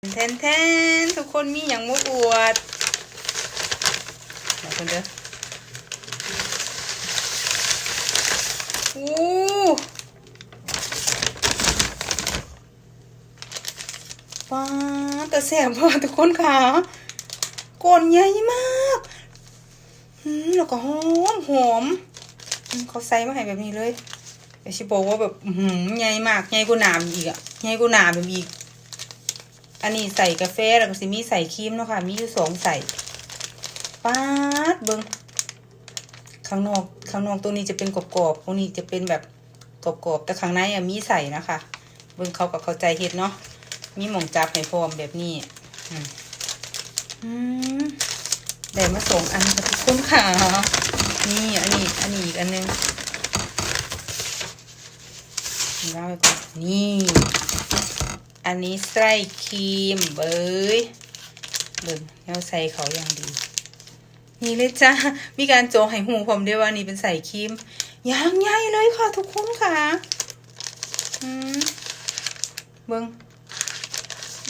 แทนแทนทุกคนมีอย่างมาอวดมาคนเด้ออู้ป้าแต่แสบพอทุกคนค่ะกนใหญ่มากอืมแล้วก็หอมหอมเขาใส่มาให้แบบนี้เลยเดี๋ยวชิบอกว่าแบบใหญ่มากใหญ่กว่าหนามอีกอะใหญ่กว่าหนามแบบอีก อันนี้ใส่กาแฟแล้วก็สิมีใส่ครีมเนาะค่ะ มีอยู่สองใส่ป๊าดเบิงข้างนอกข้างนอกตัวนี้จะเป็นกรอบๆตรงนี้จะเป็นแบบกรอบๆแต่ข้างในอะมีใส่นะคะ เบิงเขากับเข้าใจเห็ดเนาะมีหม่องจับให้พร้อมแบบนี้อืมอืมได้มาสองอันค่ะทุกคนค่ะนี่อันนี้อันนี้อีกอันนึงนี่ว่าไปก่อนนี่ อันนี้ไส้ครีมเบยเบิ่งแล้วใส่เขาอย่างดี นี่เลยจ้ามีการโจให้หูผมด้วยว่านี่เป็นใส่ครีมอย่างใหญ่เลยค่ะทุกคนค่ะอืมเบิ่ง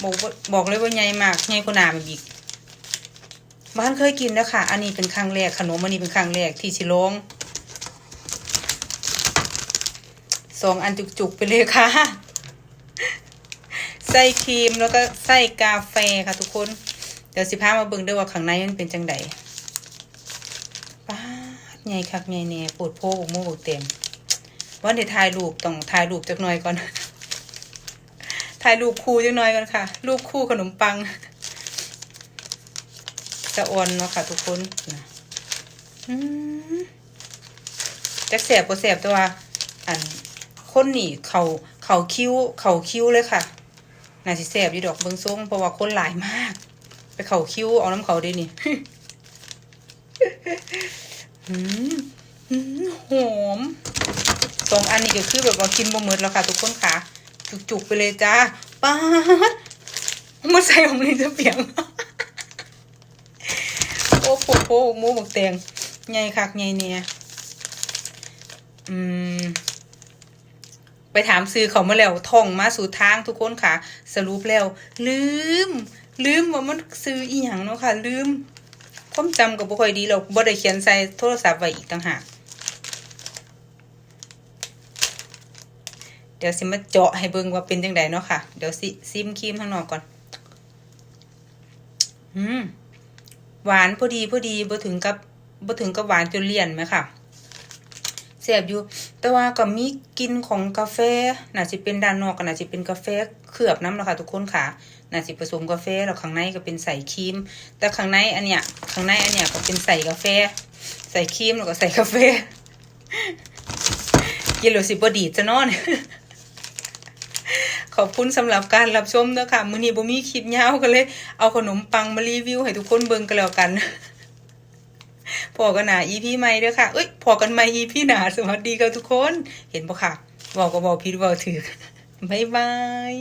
บอกบอกเลยว่าใหญ่มากใหญ่กว่าหนามันอีกบ้านเคยกินแล้วค่ะ อันนี้เป็นครั้งแรกขนมอันนี้เป็นครั้งแรกที่ชิลงสองอันจุกๆไปเลยค่ะ ใส่ครีมแล้วก็ใส่กาแฟค่ะทุกคน เดี๋ยวสิพามาเบิ่งด้วยว่าข้างในมันเป็นจังไดป้าดใหญ่คักใหญ่แน่ปวดโพกโมกเต็มวันเดี๋ยวถ่ายรูปต้องถ่ายรูปจักหน่อยก่อน ถ่ายรูปคู่จักหน่อยก่อนค่ะ รูปคู่ขนมปังจะอ่อนเนาะค่ะ ทุกคนนะอืจะแสบบ่แสบต่ว่าอันคนนี่เขาเขาคิ้วเขาคิ้วเลยค่ะ น่าสิแสบอยู่ดอกเบิงทรงเพราะว่าคนหลายมาก ไปเข่าคิ้วเอาน้ำเขาด้นี่หอมสองอันนี้ก็คือแบบว่ากินบ่หมดแล้วค่ะ ทุกคนค่ะ จุกๆไปเลยจ้าป๊าดมาใส่ของลินจะเปียงโอ้โหโอ้หมูบักแตงใหญ่คักใหญ่เนี่ยอืม ไปถามซื้อเขามาแล้วท่องมาสู่ทางทุกคนค่ะ สรุปแล้ว ลืม ลืมว่ามันซื้ออีหยังเนาะค่ะ ลืมความจำกับบ่ค่อยดีหรอกบ่ได้เขียนใส่โทรศัพท์ไว้อีกต่างหากเดี๋ยวสิมาเจาะให้เบิ่งว่าเป็นจังไดเนาะค่ะ เดี๋ยวสิซิมครีมข้างนอกก่อน อืม หวานพอดีพอดีบ่ถึงกับบ่ถึงกับหวานจนเลี่ยนไหมค่ะ ซ่บอยู่ แต่ว่าก็มีกินของกาแฟน่าจะเป็นด้านนอกก็น่าจะเป็นกาแฟเคลือบน้ำแล้วค่ะทุกคนค่ะน่าจะผสมกาแฟแล้วข้างในก็เป็นใส่ครีม แต่ข้างในอันเนี้ยข้างในอันเนี้ยก็เป็นใส่กาแฟ ใส่ครีมแล้วก็ใส่กาแฟกินแล้วสิบ่ดีจะนอนขอบคุณสำหรับการรับชมเด้อค่ะ มื้อนี้บ่มีคลิปยาวกันเลย เอาขนมปังมารีวิวให้ทุกคนเบิ่งกันแล้วกัน พอกันหนาอีพี่ใหม่เด้อค่ะเอ้ยพอกันใหม่อีพี่หนาสวัสดีค่ะทุกคน เห็นปะค่ะบอกก็บอกพีดบอกถือบ๊ายบาย